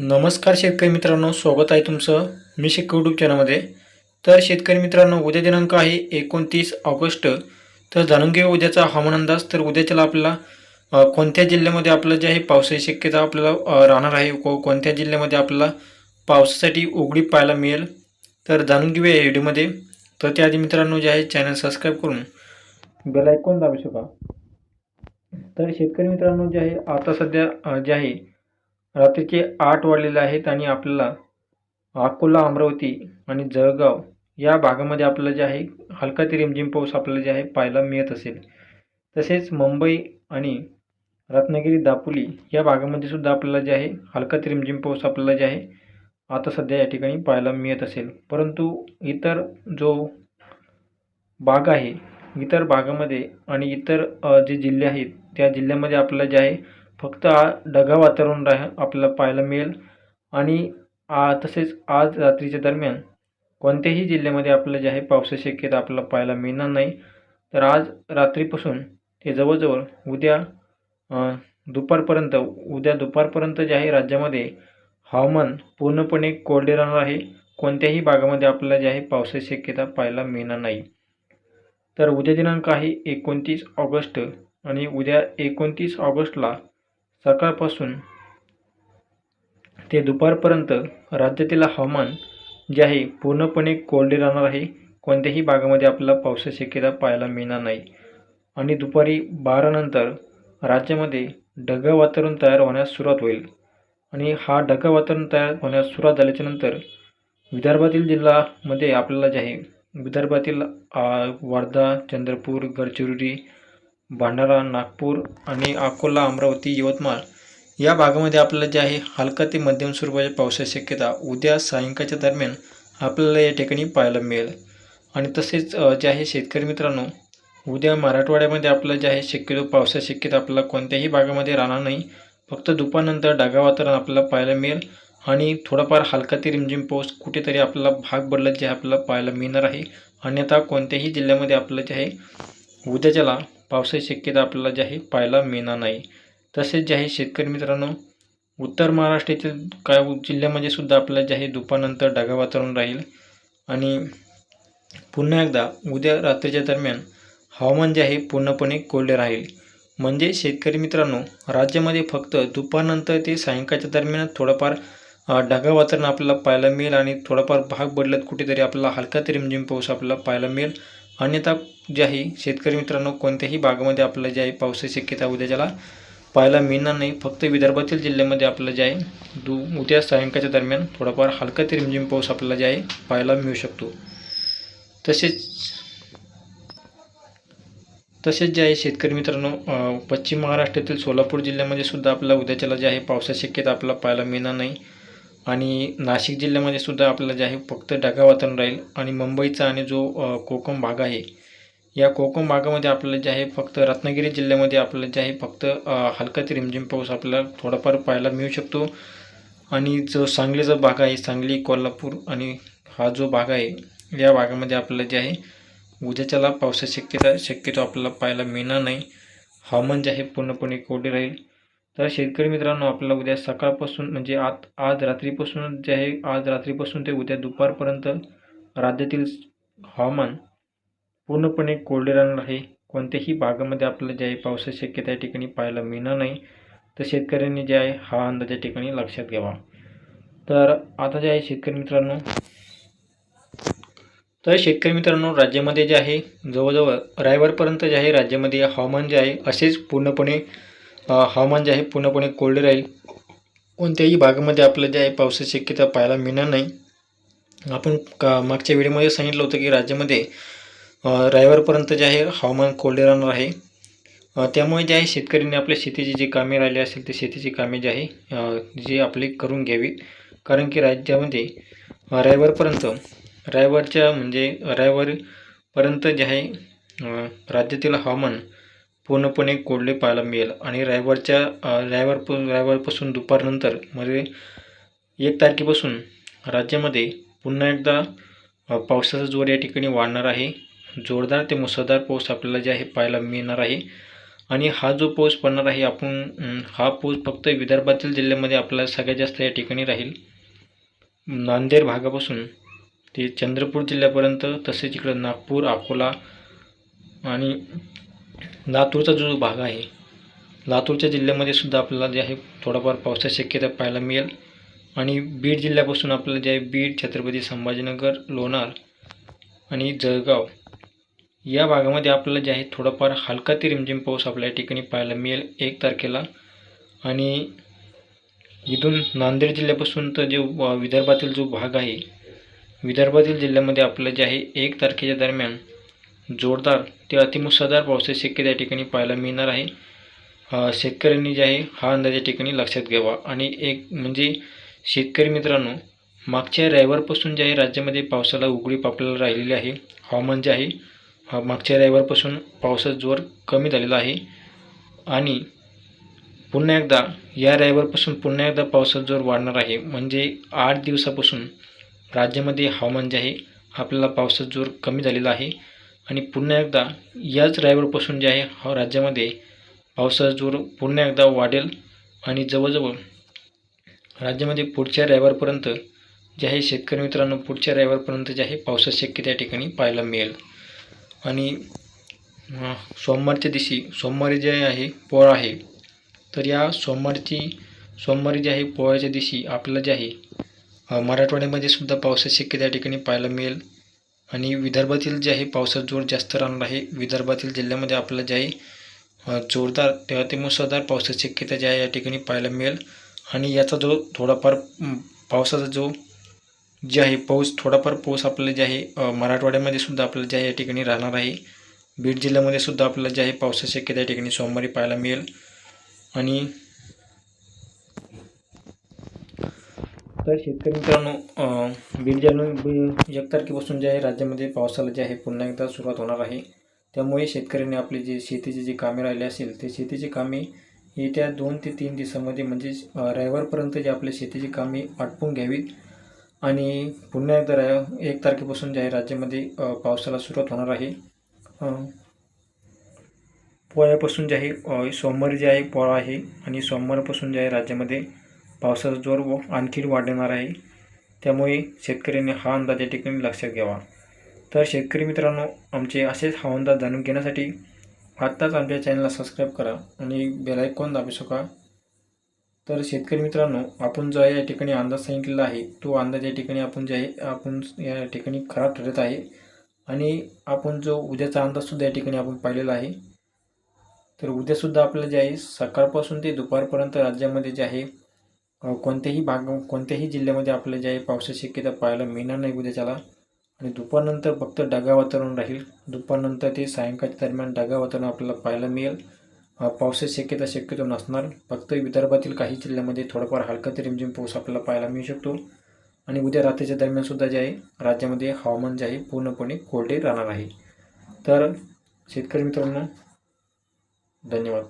नमस्कार शेतकरी मित्रांनो स्वागत आहे तुमचं मी शेतकरी यूट्यूब चॅनलमध्ये तर शेतकरी मित्रांनो उद्या दिनांक आहे एकोणतीस ऑगस्ट. तर जाणून घेऊ उद्याचा हवामान अंदाज. तर उद्याच्याला आपल्याला कोणत्या जिल्ह्यामध्ये आपलं जे आहे पावसाची शक्यता आपल्याला राहणार आहे? को कोणत्या जिल्ह्यामध्ये आपल्याला पावसासाठी उघडी पाहायला मिळेल? तर जाणून घेऊया या व्हिडिओमध्ये तर त्याआधी मित्रांनो जे आहे चॅनल सबस्क्राईब करून बेल ऐकून दाबू शका तर शेतकरी मित्रांनो जे आहे आता सध्या जे आहे रात्रीचे आठ वाजलेले आहेत आणि आपल्याला अकोला अमरावती आणि जळगाव या भागामध्ये आपल्याला जे आहे हलका ते रिमझिम पाऊस आपल्याला जे आहे पाहायला मिळत असेल. तसेच मुंबई आणि रत्नागिरी दापोली या भागामध्ये सुद्धा आपल्याला जे आहे हलका ते रिमझिम पाऊस आपल्याला जे आहे आता सध्या या ठिकाणी पाहायला मिळत असेल. परंतु इतर जो भाग आहे इतर भागामध्ये आणि इतर जे जिल्हे आहेत त्या जिल्ह्यामध्ये आपल्याला जे आहे फक्त ढगा वातावरण राह आपल्याला पाहायला मिळेल. आणि आ तसेच आज रात्रीच्या दरम्यान कोणत्याही जिल्ह्यामध्ये आपल्याला जे आहे पावसाची शक्यता आपल्याला पाहायला मिळणार नाही. तर आज रात्रीपासून ते जवळजवळ उद्या दुपारपर्यंत उद्या दुपारपर्यंत जे आहे राज्यामध्ये हवामान पूर्णपणे कोरडे राहणार आहे. कोणत्याही भागामध्ये आपल्याला जे आहे पावसाची शक्यता पाहायला मिळणार नाही. तर उद्या दिनांक आहे एकोणतीस ऑगस्ट आणि उद्या एकोणतीस ऑगस्टला सकाळपासून ते दुपारपर्यंत राज्यातील हवामान जे आहे पूर्णपणे कोरडे राहणार आहे. कोणत्याही भागामध्ये आपल्याला पावसाची शक्यता पाहायला मिळणार नाही. आणि दुपारी बारानंतर राज्यामध्ये ढगाळ वातावरण तयार होण्यास सुरुवात होईल. आणि हा ढगाळ वातावरण तयार होण्यास सुरुवात झाल्याच्यानंतर विदर्भातील जिल्ह्यामध्ये आपल्याला जे आहे विदर्भातील वर्धा चंद्रपूर गडचिरोली भंडारा नागपूर आणि अकोला अमरावती यवतमाळ या भागामध्ये आपल्याला जे आहे हलका ते मध्यम स्वरूपाच्या पावसाची शक्यता उद्या सायंकाळच्या दरम्यान आपल्याला या ठिकाणी पाहायला मिळेल. आणि तसेच जे आहे शेतकरी मित्रांनो उद्या मराठवाड्यामध्ये आपल्याला जे आहे शक्यतो पावसाची शक्यता आपल्याला कोणत्याही भागामध्ये राहणार नाही. फक्त दुपारनंतर ढगाळ वातावरण आपल्याला पाहायला मिळेल आणि थोडाफार हलका ते रिमझिम पाऊस कुठेतरी आपल्याला भाग बदलत जे आपल्याला पाहायला मिळणार आहे. अन्यथा कोणत्याही जिल्ह्यामध्ये आपलं जे आहे उद्याच्याला पावसाची शक्यता आपल्याला जे आहे पाहायला मिळणार नाही. तसेच जे आहे शेतकरी मित्रांनो उत्तर महाराष्ट्रातील काय जिल्ह्यामध्ये सुद्धा आपल्याला जे आहे दुपारनंतर ढगा वातावरण राहील. आणि पुन्हा एकदा उद्या रात्रीच्या दरम्यान हवामान जे आहे पूर्णपणे कोरडे राहील. म्हणजे शेतकरी मित्रांनो राज्यामध्ये फक्त दुपारनंतर ते सायंकाळच्या दरम्यान थोडंफार ढगा वातावरण आपल्याला पाहायला मिळेल आणि थोडाफार भाग बदलत कुठेतरी आपल्याला हलका तरी रिमझिम पाऊस आपल्याला पाहायला मिळेल. अन्यथा जे आहे शेतकरी मित्रांनो कोणत्याही भागामध्ये आपल्याला जे आहे पावसाची शक्यता उद्याच्याला पाहायला मिळणार नाही. फक्त विदर्भातील जिल्ह्यामध्ये आपल्याला जे आहे दु उद्या सायंकाळच्या दरम्यान थोडाफार हलका ते रिमझिम पाऊस आपल्याला जे आहे पाहायला मिळू शकतो. तसेच तसेच जे आहे शेतकरी मित्रांनो पश्चिम महाराष्ट्रातील सोलापूर जिल्ह्यामध्ये सुद्धा आपल्याला उद्याच्याला जे आहे पावसाची शक्यता आपल्याला पाहायला मिळणार नाही. आणि नाशिक जिल्ह्यामध्ये सुद्धा आपल्याला जे आहे फक्त ढगाळ वातावरण राहील. आणि मुंबईचा आणि जो कोकम भाग आहे या कोकम भागामध्ये आपल्याला जे आहे फक्त रत्नागिरी जिल्ह्यामध्ये आपल्याला जे आहे फक्त हलका ते रिमझिम पाऊस आपल्याला थोडाफार पाहायला मिळू शकतो. आणि जो सांगलीचा भाग आहे सांगली कोल्हापूर आणि हा जो भाग आहे या भागामध्ये आपल्याला जे आहे उद्याच्याला पावसाची शक्यता शक्यतो आपल्याला पाहायला मिळणार नाही. हवामान जे आहे पूर्णपणे कोरडे राहील. तर शेतकरी मित्रांनो आपल्याला उद्या सकाळपासून म्हणजे आत आज रात्रीपासून जे आहे आज रात्रीपासून ते उद्या दुपारपर्यंत राज्यातील हवामान पूर्णपणे कोरडे राहणार आहे. कोणत्याही भागामध्ये आपल्याला जे आहे पावसाची शक्यता या ठिकाणी पाहायला मिळणार नाही. तर शेतकऱ्यांनी जे आहे हा अंदाज या ठिकाणी लक्षात घ्यावा. तर आता जे आहे शेतकरी मित्रांनो तर शेतकरी मित्रांनो राज्यामध्ये जे आहे जवळजवळ रविवारपर्यंत जे आहे राज्यामध्ये हवामान जे आहे असेच पूर्णपणे हवामान जे आहे पूर्णपणे कोरडे राहील. कोणत्याही भागामध्ये आपलं जे आहे पावसाची शक्यता पाहायला मिळणार नाही. आपण का मागच्या व्हिडिओमध्ये सांगितलं होतं की राज्यामध्ये रविवारपर्यंत जे आहे हवामान कोरडे राहणार आहे. त्यामुळे जे आहे शेतकऱ्यांनी आपल्या शेतीची जी कामे राहिली असतील ते शेतीची कामे जे आहे जी आपली करून घ्यावी. कारण की राज्यामध्ये रविवारपर्यंत रविवारच्या म्हणजे रविवारपर्यंत जे आहे राज्यातील हवामान पूर्णपणे कोरडे पाहायला मिळेल. आणि रविवारच्या अ, रविवार रविवारपासून दुपारनंतर म्हणजे एक तारखेपासून राज्यामध्ये पुन्हा एकदा पावसाचा जोर या ठिकाणी वाढणार आहे. जोरदार ते मुसळधार पाऊस आपल्याला जे आहे पाहायला मिळणार आहे. आणि हा जो पाऊस पडणार आहे आपण हा पाऊस फक्त विदर्भातील जिल्ह्यामध्ये आपल्याला सगळ्यात जास्त या ठिकाणी राहील. नांदेड भागापासून ते चंद्रपूर जिल्ह्यापर्यंत तसेच इकडं नागपूर अकोला आणि लातूरचा जो भाग आहे लातूरच्या जिल्ह्यामध्ये सुद्धा आपल्याला जे आहे थोडाफार पावसाची शक्यता पाहायला मिळेल. आणि बीड जिल्ह्यापासून आपल्याला जे आहे बीड छत्रपती संभाजीनगर लोणार आणि जळगाव या भागामध्ये आपल्याला जे आहे थोडाफार हलका ते रिमझिम पाऊस आपल्या या ठिकाणी पाहायला मिळेल एक तारखेला. आणि इथून नांदेड जिल्ह्यापासून तर जे विदर्भातील जो भाग आहे विदर्भातील जिल्ह्यामध्ये आपलं जे आहे एक तारखेच्या दरम्यान जोरदार ते अतिमुसळधार पावसाची शक्यता या ठिकाणी पाहायला मिळणार आहे. शेतकऱ्यांनी जे आहे हा अंदाज या ठिकाणी लक्षात घ्यावा. आणि एक म्हणजे शेतकरी मित्रांनो मागच्या रविवारपासून जे आहे राज्यामध्ये पावसाला उघडीप आपल्याला राहिलेली आहे. हवामान जे आहे हा मागच्या रविवारपासून पावसाचा जोर कमी झालेला आहे. आणि पुन्हा एकदा या रविवारपासून पुन्हा एकदा पावसाचा जोर वाढणार आहे. म्हणजे आठ दिवसापासून राज्यामध्ये हवामान जे आहे आपल्याला पावसाचा जोर कमी झालेला आहे. आणि पुन्हा एकदा याच रविवारपासून जे आहे हा राज्यामध्ये पावसाचा जोर पुन्हा एकदा वाढेल आणि जवळजवळ राज्यामध्ये पुढच्या रविवारपर्यंत जे आहे शेतकरी मित्रांनो पुढच्या रविवारपर्यंत जे आहे पावसाची शक्यता या ठिकाणी पाहायला मिळेल. आणि सोमवारच्या दिवशी सोमवारी जे आहे पोळा आहे तर या सोमवारची सोमवारी जे आहे पोळ्याच्या दिवशी आपल्याला जे आहे मराठवाड्यामध्ये सुद्धा पावसाची शक्यता या ठिकाणी पाहायला मिळेल. आणि विदर्भातील जे आहे पावसाचा जोर जास्त राहणार आहे. विदर्भातील जिल्ह्यामध्ये आपल्याला जे आहे जोरदार तेव्हा ते मुसळधार पावसाची शक्यता जी आहे या ठिकाणी पाहायला मिळेल. आणि याचा जो थोडाफार पावसाचा जो जे आहे पाऊस थोडाफार पाऊस आपल्याला जे आहे मराठवाड्यामध्ये सुद्धा आपल्याला जे आहे या ठिकाणी राहणार आहे. बीड जिल्ह्यामध्ये सुद्धा आपल्याला जे आहे पावसाची शक्यता या ठिकाणी सोमवारी पाहायला मिळेल. आणि तर शेतकरी मित्रांनो अं, बीड जिल्ह्यामध्ये एक तारखेपासून जे आहे राज्यामध्ये पावसाला जे आहे पुन्हा एकदा सुरुवात होणार आहे. त्यामुळे शेतकऱ्यांनी आपली जे शेतीची जी कामे राहिले असेल ते शेतीची कामे येत्या दोन ते तीन दिवसामध्ये म्हणजे रविवारपर्यंत जे आपल्या शेतीची कामे आटपून घ्यावीत. आणि पुन्हा एकदा राय एक तारखेपासून जे आहे राज्यामध्ये पावसाला सुरुवात होणार आहे. पोळ्यापासून जे आहे सोमवारी जे आहे पोळा आहे. आणि सोमवारपासून जे आहे राज्यामध्ये पावसाचा जोर व आणखी वाढणार आहे. त्यामुळे शेतकऱ्यांनी हा अंदाज या ठिकाणी लक्षात घ्यावा. तर शेतकरी मित्रांनो आमचे असेच हा अंदाज जाणून घेण्यासाठी आत्ताच आमच्या चॅनलला सबस्क्राईब करा आणि बेलायकॉन दाबू शका तर शेतकरी मित्रांनो आपण जो या ठिकाणी अंदाज सांगितलेला आहे तो अंदाज या ठिकाणी आपण जे आहे आपण या ठिकाणी खराब ठरत आहे. आणि आपण जो उद्याचा अंदाजसुद्धा या ठिकाणी आपण पाहिलेला आहे तर उद्यासुद्धा आपलं जे आहे सकाळपासून ते दुपारपर्यंत राज्यामध्ये जे आहे कोणत्याही भाग कोणत्याही जिल्ह्यामध्ये आपल्याला जे आहे पावसाची शक्यता पाहायला मिळणार नाही उद्याच्याला. आणि दुपारनंतर फक्त ढगा वातावरण राहील. दुपारनंतर ते सायंकाळच्या दरम्यान ढगा वातावरण आपल्याला पाहायला मिळेल. पावसाची शक्यता शक्यतो नसणार. फक्त विदर्भातील काही जिल्ह्यामध्ये थोडंफार हलका ते रिमझिम पाऊस आपल्याला पाहायला मिळू शकतो. आणि उद्या रात्रीच्या दरम्यानसुद्धा जे आहे राज्यामध्ये हवामान जे आहे पूर्णपणे कोरडे राहणार आहे. तर शेतकरी मित्रांनो धन्यवाद.